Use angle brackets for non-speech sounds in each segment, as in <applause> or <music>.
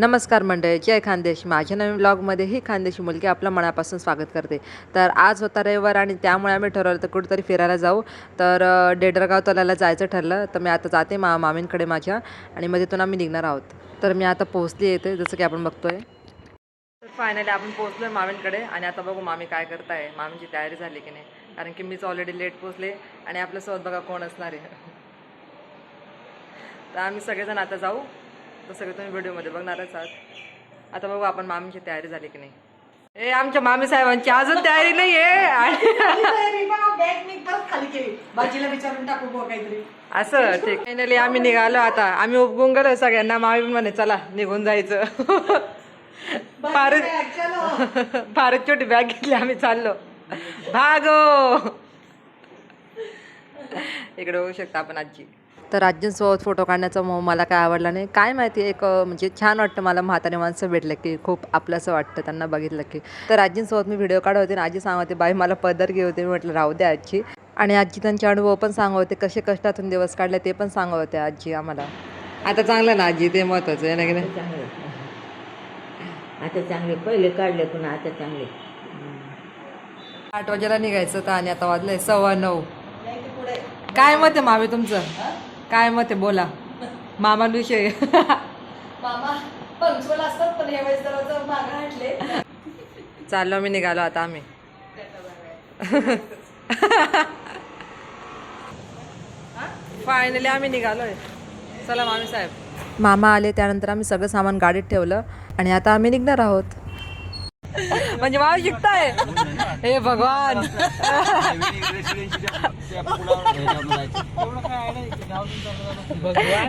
नमस्कार मंडळी जय खानदेश. माझ्या नवीन ब्लॉगमध्ये ही खानदेशी मुलगी आपलं मनापासून स्वागत करते. तर आज होता रविवार आणि त्यामुळे आम्ही ठरवलं तर कुठेतरी फिरायला जाऊ. तर डेडरगाव तलाला जायचं ठरलं. तर मी आता जाते मा मामींकडे माझ्या आणि मग तिथून आम्ही निघणार आहोत. तर मी आता पोहोचली येते जसं की आपण बघतोय. तर फायनली आपण पोहोचलोय मामींकडे आणि आता बघू मामी काय करताय. मामीची तयारी झाली की नाही. कारण की मीच ऑलरेडी लेट पोहोचले आणि आपल्यासोबत बघा कोण असणार आहे. तर आम्ही सगळेजण आता जाऊ. तर सगळे तुम्ही व्हिडिओमध्ये बघणारच आहात. आता बघू आपण मामीची तयारी झाली की नाही. ए आमच्या मामी साहेबांची अजून तयारी नाही आहे आणि असं ठीक फायनली आम्ही निघालो आता. आम्ही उपगून गेलो सगळ्यांना. मामी म्हणे चला निघून जायचं. फारच फारच छोटी बॅग घेतली आम्ही चाललो. भागो. इकडे होऊ शकता आपण आजी. तर आजींसोबत फोटो काढण्याचा मोह मला काय आवडला नाही. काय माहिती एक म्हणजे छान वाटतं मला म्हातारे माणसं भेटलं की खूप आपलंसं वाटतं त्यांना बघितलं की. तर आजींसोबत मी व्हिडिओ काढत होते आणि आजी सांगत होते बाई मला पदर घे होते. मी म्हटलं राहू द्या आजी. आणि आजी त्यांचे अनुभव पण सांगत होते कसे कष्टातून दिवस काढले ते पण सांगत होते आजी आम्हाला. आता चांगलं ना आजी ते महत्वाचं आहे ना की नाही? चांगले आता चांगले पहिले काढले पुन्हा आता चांगले. आठ वाजेला निघायचं तर आणि आता वाजलंय सव्वा नऊ. काय मत आहे मामी तुमचं? काय मत आहे बोला मामाविषयी मामा पंक्चुअल असतात पण या वेळेस जरा मागं हटले. चाललो मी निघालो आता आम्ही. फायनली आम्ही निघालोय. चला मामी साहेब. मामा आले त्यानंतर आम्ही सगळं सामान गाडीत ठेवलं आणि आता आम्ही निघणार आहोत. म्हणजे मामा शिकताय हे भगवान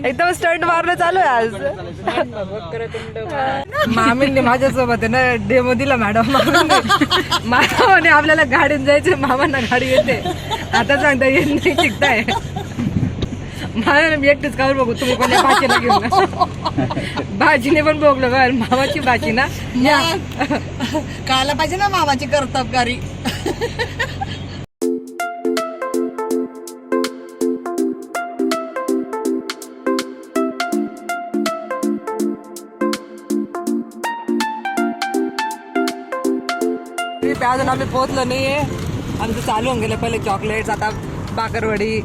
एकदम स्टंट मारणं चालू आहे आज मामींनी माझ्यासोबत आहे ना डेमो दिला मॅडम मामा म्हणे आपल्याला गाडीत जायचे मामांना गाडी येते आता सांगता येत नाही शिकताय मला मी एकटेच कावर बघू तुम्ही पण या भाजीला घेऊन भाजीने पण बघलं बरं मामाची भाजी ना. कळायला पाहिजे ना मामाची कर्तबगारी ते अजून आम्ही पोहोचलो नाहीये. आमचं चालू होऊन गेलं पहिले चॉकलेट्स आता बाकरवडी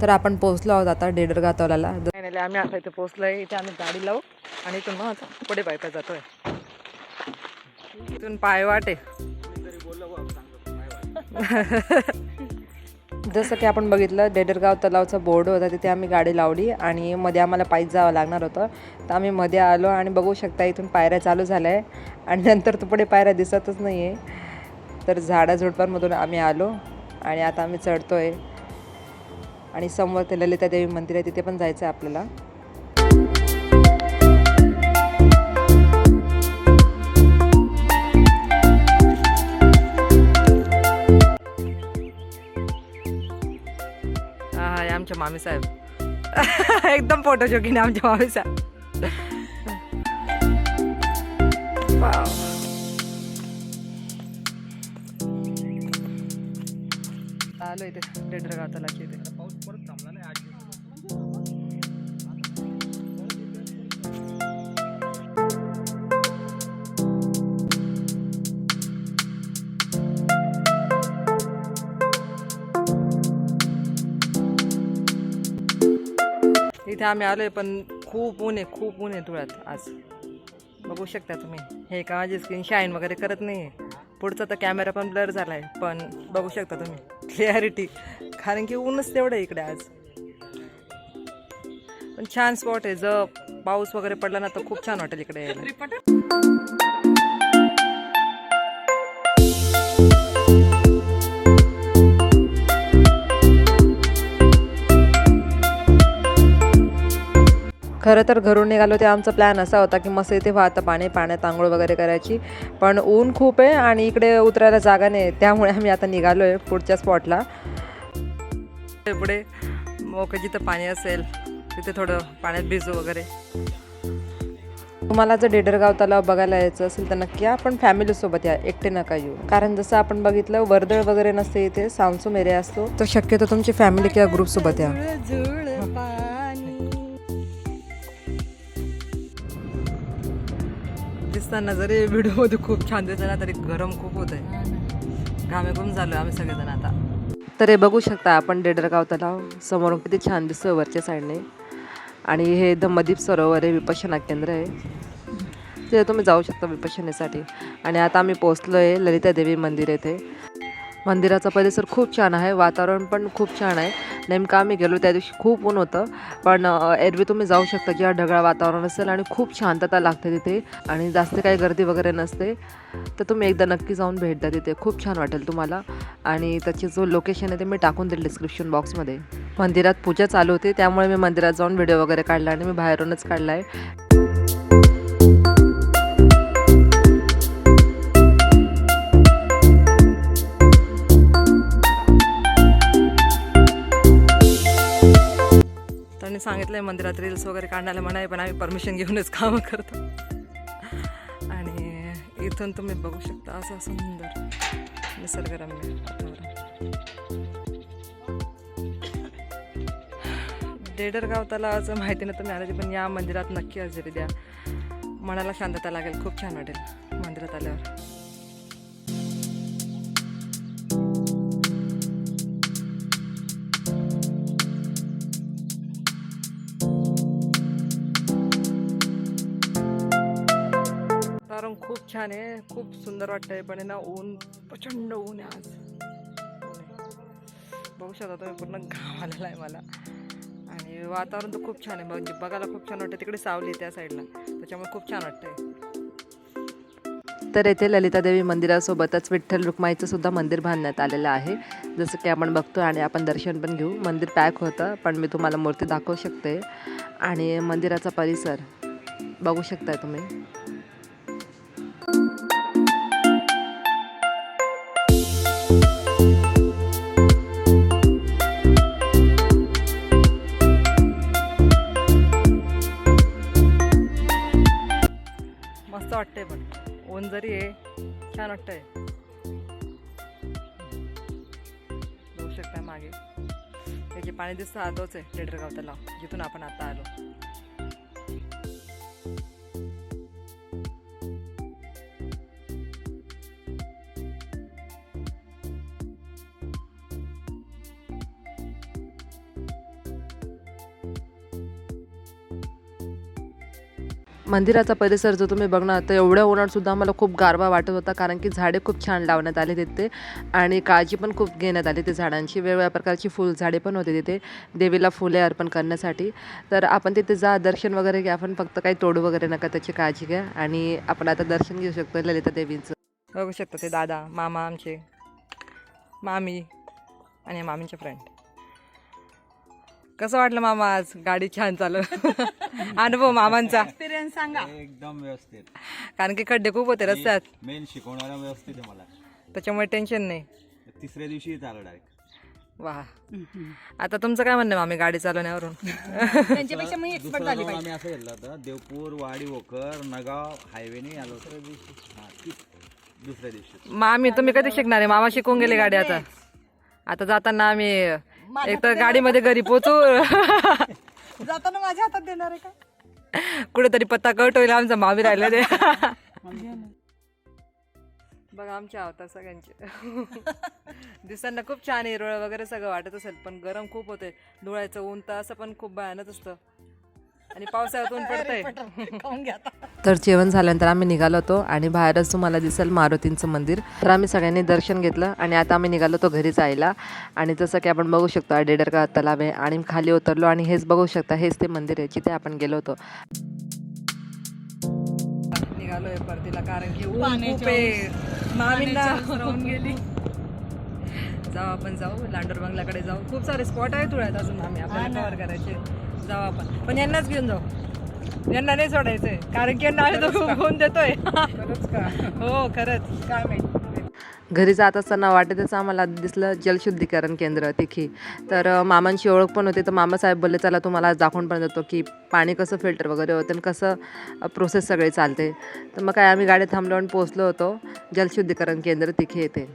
तर आपण पोहोचलो आहोत आता डेडरगा तलाला. आम्ही आता इथे पोहोचलोय. इथे आम्ही गाडी लावू आणि इथून मग आता पुढे पायपा जातोय. इथून पायवाट आहे. जसं की आपण बघितलं डेडरगाव तलावचा बोर्ड होता तिथे आम्ही गाडी लावली आणि मध्ये आम्हाला पायीच जावं लागणार होतं. तर आम्ही मध्ये आलो आणि बघू शकता इथून पायऱ्या चालू झाल्या आहे आणि नंतर तो पुढे पायऱ्या दिसतच नाही आहे तर झाडाझुडपांमधून आम्ही आलो आणि आता आम्ही चढतो आहे आणि समोर ते ललिता देवी मंदिर आहे तिथे पण जायचं आहे आपल्याला. हा आमच्या मामी साहेब. <laughs> एकदम फोटो शौकीन आहे आमच्या मामी साहेब. आलो इथे डेडर गातालाची इथे. इथे आम्ही आलो आहे पण खूप ऊन आहे खूप ऊन आहे धुळ्यात आज. बघू शकता तुम्ही. हे का माझी स्क्रीन शाईन वगैरे करत नाही आहे पुढचा तर कॅमेरा पण ब्लर झाला आहे पण बघू शकता तुम्ही. क्लिअरिटी कारण की ऊनच तेवढं आहे इकडे आज. पण छान स्पॉट आहे. जर पाऊस वगैरे पडला ना तर खूप छान वाटेल इकडे यायला. खरं तर घरून निघालो ते आमचा प्लॅन असा होता की मस्त इथे वाहतं पाणी पाण्यात आंघोळ वगैरे करायची. पण ऊन खूप आहे आणि इकडे उतरायला जागा नाही त्यामुळे आम्ही आता निघालो आहे पुढच्या स्पॉटला पुढे मोकं जिथं पाणी असेल तिथे थोडं पाण्यात भिजू वगैरे. तुम्हाला जर डेडरगाव तलाव बघायला यायचं असेल तर नक्की या. पण फॅमिलीसोबत या एकटे नका येऊ. कारण जसं आपण बघितलं वर्दळ वगैरे नसते इथे सामसूम एरिया असतो. तर शक्यतो तुमची फॅमिली किंवा ग्रुपसोबत या. दिसताना जरी व्हिडिओमध्ये खूप छान दिसतं ना तरी गरम खूप होत आहे घामेघूम झालो आम्ही सगळेजण आता. तर हे बघू शकता आपण डेडरगाव तलाव. समोरून किती छान दिसतं वरच्या साईडने आणि हे धम्मदीप सरोवर आहे विपश्यना केंद्र आहे. तिथे तुम्ही जाऊ शकता विपश्यनेसाठी. आणि आता आम्ही पोचलो आहे ललिता देवी मंदिर येथे. मंदिराचा परिसर खूप छान आहे वातावरण पण खूप छान आहे. नेमकं आम्ही गेलो त्या दिवशी खूप ऊन होतं पण एरवी तुम्ही जाऊ शकता जेव्हा ढगाळ वातावरण असेल आणि खूप शांतता लागते तिथे आणि जास्त काही गर्दी वगैरे नसते तर तुम्ही एकदा नक्की जाऊन भेट द्या तिथे. खूप छान वाटेल तुम्हाला. आणि त्याची जो लोकेशन आहे ते मी टाकून देईल डिस्क्रिप्शन बॉक्समध्ये मंदिरात पूजा चालू होती त्यामुळे मी मंदिरात जाऊन व्हिडिओ वगैरे काढला आणि मी बाहेरूनच काढला आहे. त्यांनी आहे मंदिरात रील्स वगैरे काढायला म्हणाय पण आम्ही परमिशन घेऊनच कामं करतो. आणि इथून तुम्ही बघू शकता असं सुंदर निसर्गरम्य वातावरण. डेडरगाव तलावाचं माहिती नाही तर आल्याचे पण या मंदिरात नक्की हजेरी द्या. मनाला शांतता लागेल खूप छान वाटेल मंदिरात आल्यावर. छान आहे. खूप सुंदर वाटतंय. पण आहे ना ऊन प्रचंड ऊन आहे आज. बघू शकता तुम्ही पूर्ण घाम आलेला आहे मला. आणि वातावरण तर खूप छान आहे. बघ बघायला खूप छान वाटतं तिकडे सावली त्या साईडला. त्याच्यामुळे खूप छान वाटतंय. तर येथे ललितादेवी मंदिरासोबतच विठ्ठल रुक्माईचं सुद्धा मंदिर बांधण्यात आलेलं आहे. जसं की आपण बघतो आणि आपण दर्शन पण घेऊ. मंदिर पॅक होतं पण मी तुम्हाला मूर्ती दाखवू शकते. आणि मंदिराचा परिसर बघू शकताय तुम्ही. मस्त वाटतंय पण. ऊन जरी आहे छान वाटतंय. बघू शकता मागे. त्याचे पाणी दिसतं आलोच आहे टेडरगाव तलाव जिथून आपण आता आलो. मंदिराचा परिसर जो तुम्ही बघणार तर एवढ्या उन्हाळसुद्धा मला खूप गारवा वाटत होता कारण की झाडे खूप छान लावण्यात आले तिथे आणि काळजी पण खूप घेण्यात आली ते झाडांची. वेगवेगळ्या प्रकारची फुल झाडे पण होते तिथे देवीला फुले अर्पण करण्यासाठी. तर आपण तिथे जा दर्शन वगैरे घ्या आपण फक्त काही तोडू वगैरे नका त्याची काळजी घ्या आणि आपण आता दर्शन घेऊ शकतो ललिता देवींचं. बघू शकतो ते दादा मामा आमचे मामी आणि मामींचे फ्रेंड कसं वाटलं मामा आज? गाडी छान चालू <laughs> अनुभव मामांचा. एक्सपिरियन्स सांगा. एकदम व्यवस्थित. कारण की खड्डे खूप होते रस्त्यात. मेन शिकवणारा व्यवस्थित आहे मला. त्याच्यामुळे टेन्शन नाही. तिसऱ्या दिवशी आलो डायरेक्ट वा. आता तुमचं काय म्हणणं आहे मामी गाडी चालवण्यावरून? त्यांच्यापेक्षा मी एक्सपर्ट झाली दुसरा आम्ही असं घेतलं होतं देवपूर वाडी वोकर नगाव हायवेने आलो होतो. हा, ती- दुसऱ्या दिवशी. मामी तुम्ही कधी शिकणार आहे? मामा शिकून गेले गाडी आता. आता जाताना आम्ही एक तर गाडीमध्ये घरी पोचू. <laughs> जाताना माझ्या हातात देणार आहे का? कुठेतरी पत्ता कट होईल आमचा मामी राहिला ते. बघा आमच्या आवता सगळ्यांचे. दिसांना खूप छान हिरवळ वगैरे सगळं वाटत असेल पण गरम खूप होते. धुळायचं ऊन तर असं पण खूप भयानक असतं. आणि पावसाळ्यात ऊन पडतंय. खाऊन घ्या आता. तर जेवण झाल्यानंतर आम्ही निघालो होतो आणि बाहेरच तुम्हाला दिसेल मारुतींचं मंदिर. तर आम्ही सगळ्यांनी दर्शन घेतलं आणि आता आम्ही निघालो होतो घरी जायला. आणि जसं की आपण बघू शकतो डेडरगाव तलाव आहे आणि खाली उतरलो आणि हेच बघू शकता हेच ते मंदिर आहे जिथे आपण गेलो होतो. निघालोय परतीला कारण की ऊन खूप आहे. मामींना राहून गेली. जाऊ आपण जाऊ लांडोर बंगल्याकडे जाऊ. खूप सारे स्पॉट आहेत धुळ्यात अजून आम्ही आपल्याला कव्हर करायचे. जाऊ आपण. पण यांनाच घेऊन जाऊ. यांना नाही सोडायचंय. कारण की यांना आम्ही दोघं फोन देतोय. हो खरंच. काय माहिती? घरी जात असताना वाटेतच आम्हाला दिसलं जलशुद्धीकरण केंद्र तिखी. तर मामांची ओळख पण होती. तर मामासाहेब बोलले चला तुम्हाला दाखवून पण देतो की पाणी कसं फिल्टर वगैरे होतं आणि कसं प्रोसेस सगळी चालते. तर मग काय आम्ही गाडी थांबलो आणि पोचलो होतो. जलशुद्धीकरण केंद्र तिखे येते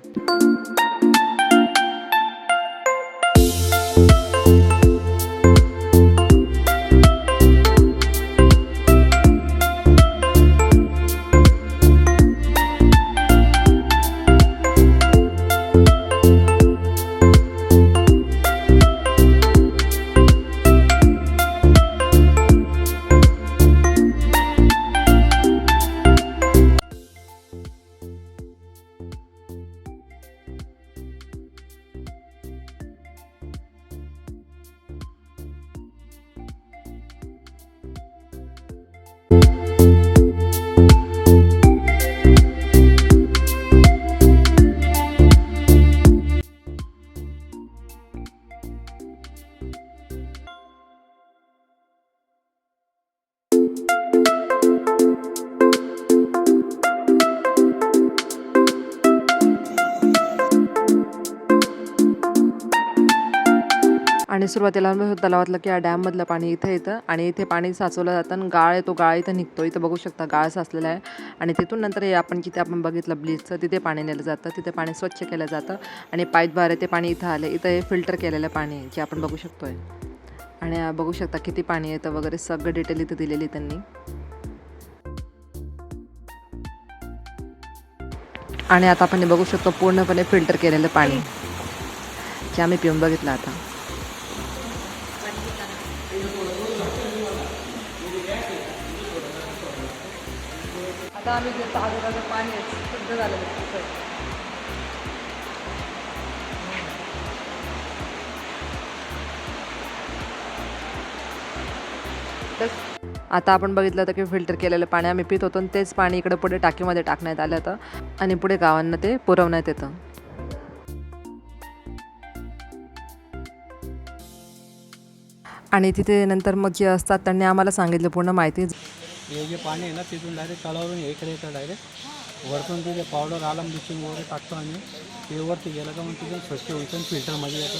आणि सुरुवातीला तलावातलं की या डॅममधलं पाणी इथे येतं आणि इथे पाणी साचवलं जातं आणि गाळ येतो गाळ इथं निघतो. इथं बघू शकता गाळ साचलेला आहे. आणि तिथून नंतर हे आपण जिथे आपण बघितलं ब्लीचचं तिथे पाणी नेलं जातं. तिथे पाणी स्वच्छ केलं जातं आणि पाईपद्वारे ते पाणी इथं आलं. इथं हे फिल्टर केलेलं पाणी आहे जे आपण बघू शकतो आहे आणि बघू शकता किती पाणी येतं वगैरे सगळं डिटेल इथं दिलेली त्यांनी. आणि आता आपण हे बघू शकतो पूर्णपणे फिल्टर केलेलं पाणी जे आम्ही पिऊन बघितलं आता. आता आम्ही जे ताजं पाणी आहे शुद्ध झालेलं आहे. आता आपण बघितलं होतं की फिल्टर केलेलं पाणी आम्ही पित होतो आणि तेच पाणी इकडं पुढे टाकीमध्ये टाकण्यात आलं होतं आणि पुढे गावांना ते पुरवण्यात येतं. आणि तिथे नंतर मग जे असतात त्यांनी आम्हाला सांगितलं पूर्ण माहिती हे जे पाणी आहे ना तिथून डायरेक्ट तलावरून हे इकडे येतं डायरेक्ट वरतून तिथे पावडर आलम ब्लिचिंग वगैरे टाकतो आम्ही. ते वरती गेलं का मग तिथून स्वच्छ होईचं फिल्टरमध्ये येतं.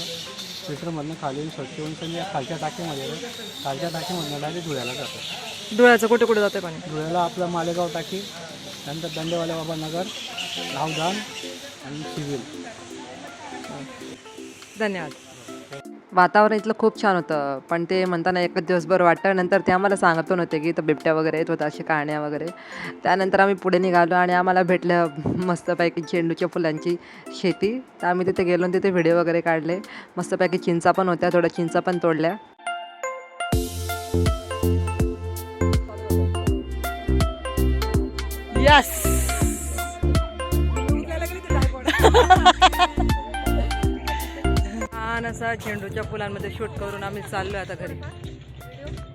फिल्टरमधनं खाली येऊन स्वच्छ होऊन या खालच्या टाकीमध्ये येतं. खालच्या टाकीमधनं डायरेक्ट धुळ्याला जातं. डोळ्याचं कुठे कुठे जाते पाणी? धुळ्याला आपलं मालेगाव टाकी त्यानंतर दंडेवाले बाबा नगर धावधान आणि सिव्हिल धन्यवाद. वातावरण इथलं खूप छान होतं. पण ते म्हणताना एकच दिवस बरं वाटतं. नंतर ते आम्हाला सांगत पण होते की इथं बिबट्या वगैरे येत होत्या अशा कहाण्या वगैरे. त्यानंतर आम्ही पुढे निघालो आणि आम्हाला भेटलं मस्तपैकी झेंडूच्या फुलांची शेती. तर आम्ही तिथे गेलो आणि तिथे व्हिडिओ वगैरे काढले. मस्तपैकी चिंचा पण होत्या थोड्या चिंचा पण तोडल्या. यस <laughs> <laughs> छान असा झेंडूच्या फुलांमध्ये शूट करून आम्ही चाललोय आता घरी.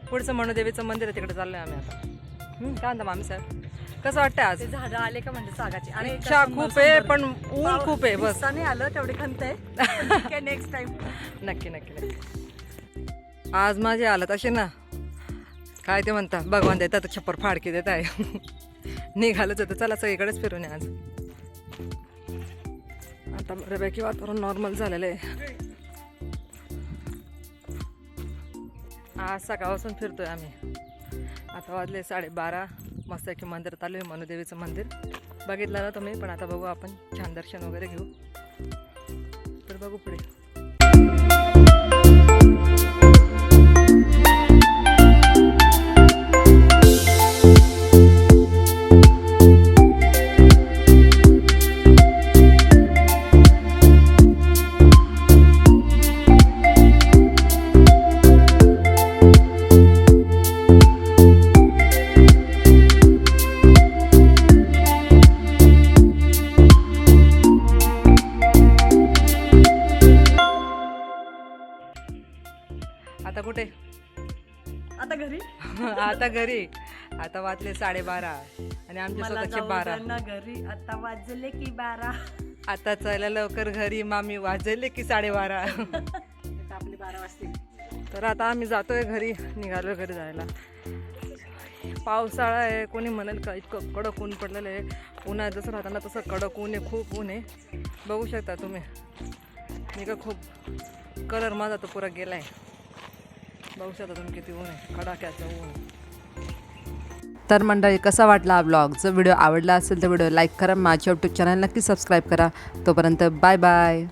पुढचं मनुदेवीचं मंदिर आहे तिकडे चाललोय आम्ही आता. काय म्हणता मामी साहेब? कसं वाटतं आज? झाडं आले का म्हणजे सागाची? आणि इच्छा खूप आहे पण ऊन खूप आहे बस. नाही आलं तेवढी खंत आहे. <laughs> नेक्स्ट टाइम नक्की नक्की नक्की. आज माझी हालत अशी ना. काय ते म्हणता भगवान देतात छप्पर फाडकी देत आहे. <laughs> निघालच होतं चला सगळीकडेच फिरून आज. आता बऱ्यापैकी वातावरण नॉर्मल झालेलं आहे. आज सकाळपासून फिरतोय आम्ही. आता वाजले साडेबारा. मस्त की मंदिरात आलो आहे मनुदेवीचं मंदिर. बघितलं ना तुम्ही पण आता बघू आपण. छान दर्शन वगैरे घेऊ. तर बघू पुढे. आता घरी. आता वाजले साडेबारा आणि आमचे मला स्वतःचे बारा. ना घरी. आता वाजले की बारा. आता चला लवकर घरी मामी वाजले की साडेबारा. आपली बारा वाजतील. तर आता आम्ही जातोय घरी निघालो घरी जायला. पावसाळा आहे कोणी म्हणेल का इतकं कडक ऊन पडलेलं आहे. उन्हाळ्यात जसं राहताना तसं कडक ऊन आहे खूप ऊन आहे. बघू शकता तुम्ही. मी का खूप कलर माझा तो पुरा गेला आहे बघू शकता तुम्ही किती ऊन आहे कडाक्याचं ऊन. तर मंडळी कसा वाटला हा ब्लॉग जर व्हिडिओ आवडला असेल तर व्हिडिओ लाईक करा. माझ्या यूट्यूब चॅनल नक्की सबस्क्राईब करा. तोपर्यंत बाय बाय